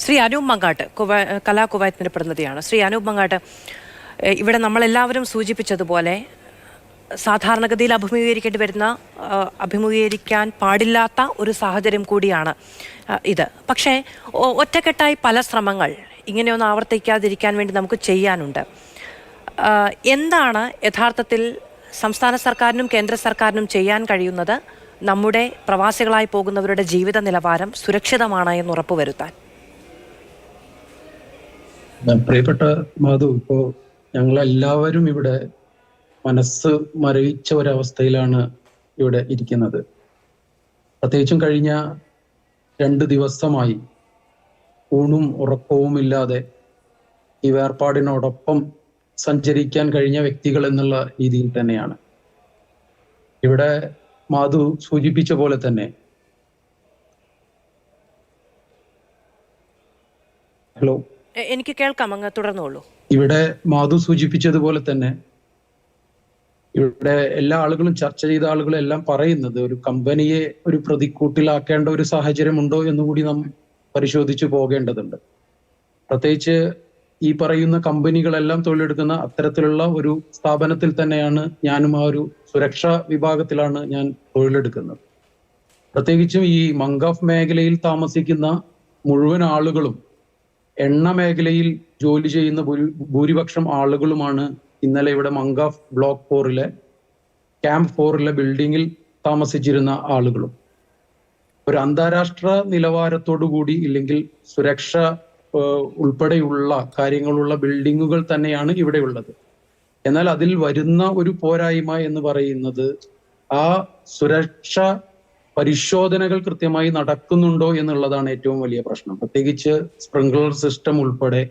ശ്രീ അനൂപ് മങ്കാട്ട് കലാ കുവൈത്തിന്റെ പ്രതിനിധിയാണ്. ശ്രീ അനൂപ് മങ്കാട്ട് ഇവിടെ നമ്മളെല്ലാവരും സൂചിപ്പിച്ചതുപോലെ സാധാരണഗതിയിൽ അഭിമുഖീകരിക്കേണ്ടി വരുന്ന അഭിമുഖീകരിക്കാൻ പാടില്ലാത്ത ഒരു സാഹചര്യം കൂടിയാണ് ഇത്. പക്ഷേ ഒറ്റക്കെട്ടായി പല ശ്രമങ്ങൾ ഇങ്ങനെയൊന്നും ആവർത്തിക്കാതിരിക്കാൻ വേണ്ടി നമുക്ക് ചെയ്യാനുണ്ട്. എന്താണ് യഥാർത്ഥത്തിൽ സംസ്ഥാന സർക്കാരിനും കേന്ദ്ര സർക്കാരിനും ചെയ്യാൻ കഴിയുന്നത്? നമ്മുടെ പ്രവാസികളായി പോകുന്നവരുടെ ജീവിത നിലവാരം സുരക്ഷിതമാണ് എന്ന് ഉറപ്പുവരുത്താൻ. പ്രിയപ്പെട്ട മാധു ഇപ്പോ ഞങ്ങളെല്ലാവരും ഇവിടെ മനസ്സ് മരവിച്ച ഒരവസ്ഥയിലാണ് ഇവിടെ ഇരിക്കുന്നത്. പ്രത്യേകിച്ചും കഴിഞ്ഞ രണ്ട് ദിവസമായി ഊണും ഉറക്കവും ഇല്ലാതെ ഈ വേർപാടിനോടൊപ്പം സഞ്ചരിക്കാൻ കഴിഞ്ഞ വ്യക്തികൾ എന്നുള്ള രീതിയിൽ തന്നെയാണ്. ഇവിടെ മാധു സൂചിപ്പിച്ച പോലെ തന്നെ ഹലോ. എനിക്ക് കേൾക്കാം അങ്ങ് തുടർന്നുള്ളൂ ഇവിടെ മാധു സൂചിപ്പിച്ചതുപോലെ തന്നെ ഇവിടെ എല്ലാ ആളുകളും ചർച്ച ചെയ്ത ആളുകളും എല്ലാം പറയുന്നത് ഒരു കമ്പനിയെ ഒരു പ്രതിക്കൂട്ടിലാക്കേണ്ട ഒരു സാഹചര്യം ഉണ്ടോ എന്ന് കൂടി നാം പരിശോധിച്ചു പോകേണ്ടതുണ്ട്. പ്രത്യേകിച്ച് ഈ പറയുന്ന കമ്പനികളെല്ലാം തൊഴിലെടുക്കുന്ന അത്തരത്തിലുള്ള ഒരു സ്ഥാപനത്തിൽ തന്നെയാണ് ഞാനും ആ ഒരു സുരക്ഷാ വിഭാഗത്തിലാണ് ഞാൻ തൊഴിലെടുക്കുന്നത്. പ്രത്യേകിച്ചും ഈ മംഗാഫ് മേഖലയിൽ താമസിക്കുന്ന മുഴുവൻ ആളുകളും എണ്ണ മേഖലയിൽ ജോലി ചെയ്യുന്ന ഭൂരി- ഭൂരിപക്ഷം ആളുകളുമാണ് ഇന്നലെ ഇവിടെ മങ്കാഫ് ബ്ലോക്ക് ഫോറിലെ ക്യാമ്പ് ഫോറിലെ ബിൽഡിങ്ങിൽ താമസിച്ചിരുന്ന ആളുകളും. ഒരു അന്താരാഷ്ട്ര നിലവാരത്തോടു കൂടി ഇല്ലെങ്കിൽ സുരക്ഷ ഉൾപ്പെടെയുള്ള കാര്യങ്ങളുള്ള ബിൽഡിങ്ങുകൾ തന്നെയാണ് ഇവിടെ ഉള്ളത് എന്നാൽ അതിൽ വരുന്ന ഒരു പോരായ്മ എന്ന് പറയുന്നത് ആ സുരക്ഷ പരിശോധനകൾ കൃത്യമായി നടക്കുന്നുണ്ടോ എന്നുള്ളതാണ് ഏറ്റവും വലിയ പ്രശ്നം. പ്രത്യേകിച്ച് സ്പ്രിംഗ്ലർ സിസ്റ്റം ഉൾപ്പെടെ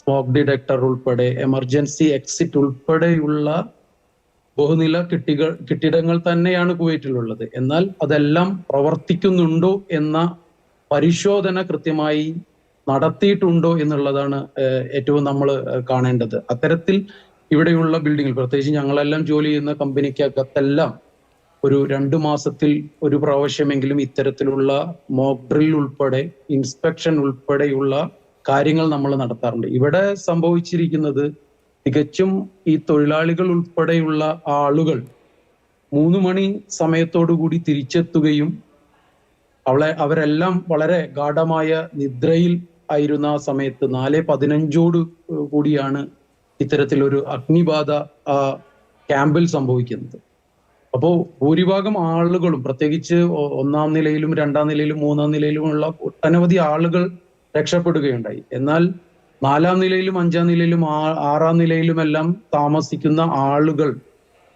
സ്മോക്ക് ഡിറ്റക്ടർ ഉൾപ്പെടെ എമർജൻസി എക്സിറ്റ് ഉൾപ്പെടെയുള്ള ബഹുനില കെട്ടികൾ കെട്ടിടങ്ങൾ തന്നെയാണ് കുവൈറ്റിലുള്ളത്. എന്നാൽ അതെല്ലാം പ്രവർത്തിക്കുന്നുണ്ടോ എന്ന പരിശോധന കൃത്യമായി നടത്തിയിട്ടുണ്ടോ എന്നുള്ളതാണ് ഏറ്റവും നമ്മൾ കാണേണ്ടത്. അത്തരത്തിൽ ഇവിടെയുള്ള ബിൽഡിങ്ങിൽ പ്രത്യേകിച്ച് ഞങ്ങളെല്ലാം ജോലി ചെയ്യുന്ന കമ്പനിക്കകത്തെല്ലാം ഒരു രണ്ടു മാസത്തിൽ ഒരു പ്രാവശ്യമെങ്കിലും ഇത്തരത്തിലുള്ള മോക് ഡ്രിൽ ഉൾപ്പെടെ ഇൻസ്പെക്ഷൻ ഉൾപ്പെടെയുള്ള കാര്യങ്ങൾ നമ്മൾ നടത്താറുണ്ട്. ഇവിടെ സംഭവിച്ചിരിക്കുന്നത് തികച്ചും ഈ തൊഴിലാളികൾ ഉൾപ്പെടെയുള്ള ആളുകൾ മൂന്ന് മണി സമയത്തോടു കൂടി തിരിച്ചെത്തുകയും അവളെ അവരെല്ലാം വളരെ ഗാഠമായ നിദ്രയിൽ ആയിരുന്ന ആ സമയത്ത് നാല് പതിനഞ്ചോട് കൂടിയാണ് ഇത്തരത്തിലൊരു അഗ്നിബാധ ആ ക്യാമ്പിൽ സംഭവിക്കുന്നത്. അപ്പോ ഭൂരിഭാഗം ആളുകളും പ്രത്യേകിച്ച് ഒന്നാം നിലയിലും രണ്ടാം നിലയിലും മൂന്നാം നിലയിലുമുള്ള ഒട്ടനവധി ആളുകൾ രക്ഷപ്പെടുകയുണ്ടായി. എന്നാൽ നാലാം നിലയിലും അഞ്ചാം നിലയിലും ആറാം നിലയിലുമെല്ലാം താമസിക്കുന്ന ആളുകൾ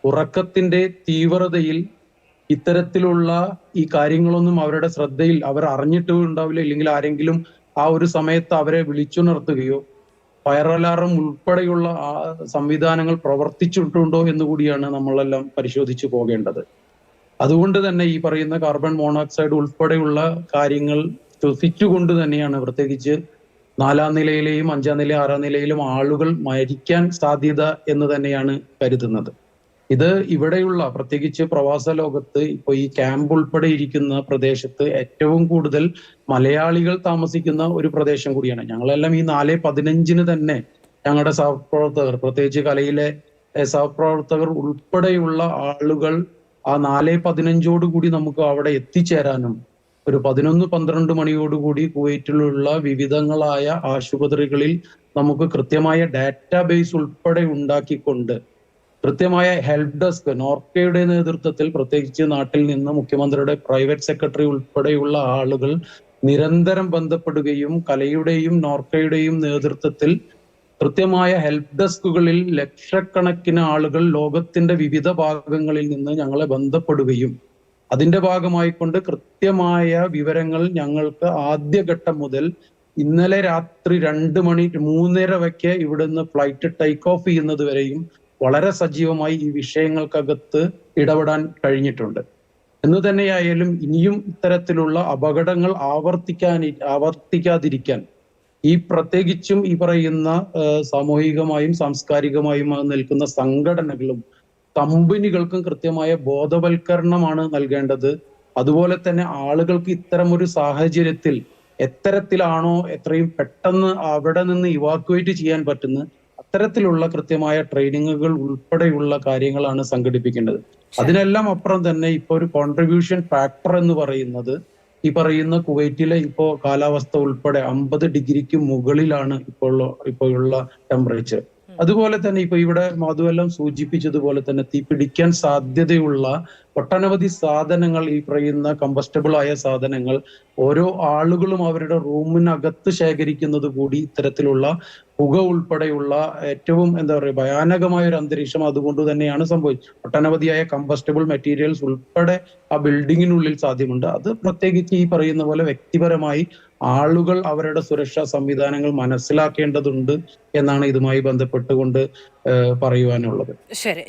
ഉറക്കത്തിന്റെ തീവ്രതയിൽ ഇത്തരത്തിലുള്ള ഈ കാര്യങ്ങളൊന്നും അവരുടെ ശ്രദ്ധയിൽ അവർ അറിഞ്ഞിട്ടുണ്ടാവില്ല. ഇല്ലെങ്കിൽ ആരെങ്കിലും ആ ഒരു സമയത്ത് അവരെ വിളിച്ചുണർത്തുകയോ ഫയർ അലാറം ഉൾപ്പെടെയുള്ള ആ സംവിധാനങ്ങൾ പ്രവർത്തിച്ചിട്ടുണ്ടോ എന്ന് കൂടിയാണ് നമ്മളെല്ലാം പരിശോധിച്ചു പോകേണ്ടത്. അതുകൊണ്ട് തന്നെ ഈ പറയുന്ന കാർബൺ മോണോക്സൈഡ് ഉൾപ്പെടെയുള്ള കാര്യങ്ങൾ ശ്വസിച്ചുകൊണ്ട് തന്നെയാണ് പ്രത്യേകിച്ച് നാലാം നിലയിലെയും അഞ്ചാം നില ആറാം നിലയിലും ആളുകൾ മരിക്കാൻ സാധ്യത എന്ന് തന്നെയാണ് കരുതുന്നത്. ഇത് ഇവിടെയുള്ള പ്രത്യേകിച്ച് പ്രവാസ ലോകത്ത് ഇപ്പൊ ഈ ക്യാമ്പ് ഉൾപ്പെടെ ഇരിക്കുന്ന പ്രദേശത്ത് ഏറ്റവും കൂടുതൽ മലയാളികൾ താമസിക്കുന്ന ഒരു പ്രദേശം കൂടിയാണ്. ഞങ്ങളെല്ലാം ഈ നാല് പതിനഞ്ചിന് തന്നെ ഞങ്ങളുടെ സഹപ്രവർത്തകർ പ്രത്യേകിച്ച് കലയിലെ സഹപ്രവർത്തകർ ഉൾപ്പെടെയുള്ള ആളുകൾ ആ നാല് പതിനഞ്ചോട് കൂടി നമുക്ക് അവിടെ എത്തിച്ചേരാനും ഒരു പതിനൊന്ന് പന്ത്രണ്ട് മണിയോടുകൂടി കുവൈറ്റിലുള്ള വിവിധങ്ങളായ ആശുപത്രികളിൽ നമുക്ക് കൃത്യമായ ഡാറ്റാബേസ് ഉൾപ്പെടെ ഉണ്ടാക്കിക്കൊണ്ട് കൃത്യമായ ഹെൽപ്പ് ഡെസ്ക് നോർക്കയുടെ നേതൃത്വത്തിൽ പ്രത്യേകിച്ച് നാട്ടിൽ നിന്ന് മുഖ്യമന്ത്രിയുടെ പ്രൈവറ്റ് സെക്രട്ടറി ഉൾപ്പെടെയുള്ള ആളുകൾ നിരന്തരം ബന്ധപ്പെടുകയും കലയുടെയും നോർക്കയുടെയും നേതൃത്വത്തിൽ കൃത്യമായ ഹെൽപ്പ് ഡെസ്കുകളിൽ ലക്ഷക്കണക്കിന് ആളുകൾ ലോകത്തിന്റെ വിവിധ ഭാഗങ്ങളിൽ നിന്ന് ഞങ്ങളെ ബന്ധപ്പെടുകയും അതിന്റെ ഭാഗമായി കൊണ്ട് കൃത്യമായ വിവരങ്ങൾ ഞങ്ങൾക്ക് ആദ്യഘട്ടം മുതൽ ഇന്നലെ രാത്രി രണ്ട് മണി മൂന്നര വയ്ക്ക് ഇവിടുന്ന് ഫ്ലൈറ്റ് ടേക്ക് ഓഫ് ചെയ്യുന്നത് വരെയും വളരെ സജീവമായി ഈ വിഷയങ്ങൾക്കകത്ത് ഇടപെടാൻ കഴിഞ്ഞിട്ടുണ്ട്. എന്ന് തന്നെയായാലും ഇനിയും ഇത്തരത്തിലുള്ള അപകടങ്ങൾ ആവർത്തിക്കാൻ ആവർത്തിക്കാതിരിക്കാൻ ഈ പ്രത്യേകിച്ചും ഈ പറയുന്ന സാമൂഹികമായും സാംസ്കാരികമായും നിൽക്കുന്ന സംഘടനകളും കമ്പനികൾക്കും കൃത്യമായ ബോധവൽക്കരണമാണ് നൽകേണ്ടത്. അതുപോലെ തന്നെ ആളുകൾക്ക് ഇത്തരം ഒരു സാഹചര്യത്തിൽ എത്തരത്തിലാണോ എത്രയും പെട്ടെന്ന് അവിടെ നിന്ന് ഇവാക്യുവേറ്റ് ചെയ്യാൻ പറ്റുന്ന അത്തരത്തിലുള്ള കൃത്യമായ ട്രെയിനിങ്ങുകൾ ഉൾപ്പെടെയുള്ള കാര്യങ്ങളാണ് സംഘടിപ്പിക്കേണ്ടത്. അതിനെല്ലാം അപ്പുറം തന്നെ ഇപ്പൊ ഒരു കോൺട്രിബ്യൂഷൻ ഫാക്ടർ എന്ന് പറയുന്നത് ഈ പറയുന്ന കുവൈറ്റിലെ ഇപ്പോ കാലാവസ്ഥ ഉൾപ്പെടെ അമ്പത് ഡിഗ്രിക്ക് മുകളിലാണ് ഇപ്പോൾ ഇപ്പോഴുള്ള ടെമ്പറേച്ചർ അതുപോലെ തന്നെ ഇപ്പൊ ഇവിടെ മധുവെല്ലാം സൂചിപ്പിച്ചതുപോലെ തന്നെ തീ പിടിക്കാൻ സാധ്യതയുള്ള ഒട്ടനവധി സാധനങ്ങൾ ഈ പറയുന്ന കമ്പസ്റ്റബിൾ ആയ സാധനങ്ങൾ ഓരോ ആളുകളും അവരുടെ റൂമിനകത്ത് ശേഖരിക്കുന്നത് കൂടി ഇത്തരത്തിലുള്ള പുക ഉൾപ്പെടെയുള്ള ഏറ്റവും എന്താ പറയുക ഭയാനകമായ ഒരു അന്തരീക്ഷം അതുകൊണ്ട് തന്നെയാണ് സംഭവിച്ചത്. ഒട്ടനവധിയായ കമ്പസ്റ്റബിൾ മെറ്റീരിയൽസ് ഉൾപ്പെടെ ആ ബിൽഡിങ്ങിനുള്ളിൽ സാധ്യമുണ്ട്. അത് പ്രത്യേകിച്ച് ഈ പറയുന്ന പോലെ വ്യക്തിപരമായി ആളുകൾ അവരുടെ സുരക്ഷാ സംവിധാനങ്ങൾ മനസ്സിലാക്കേണ്ടതുണ്ട് എന്നാണ് ഇതുമായി ബന്ധപ്പെട്ടുകൊണ്ട് പറയുവാനുള്ളത്. ശരി.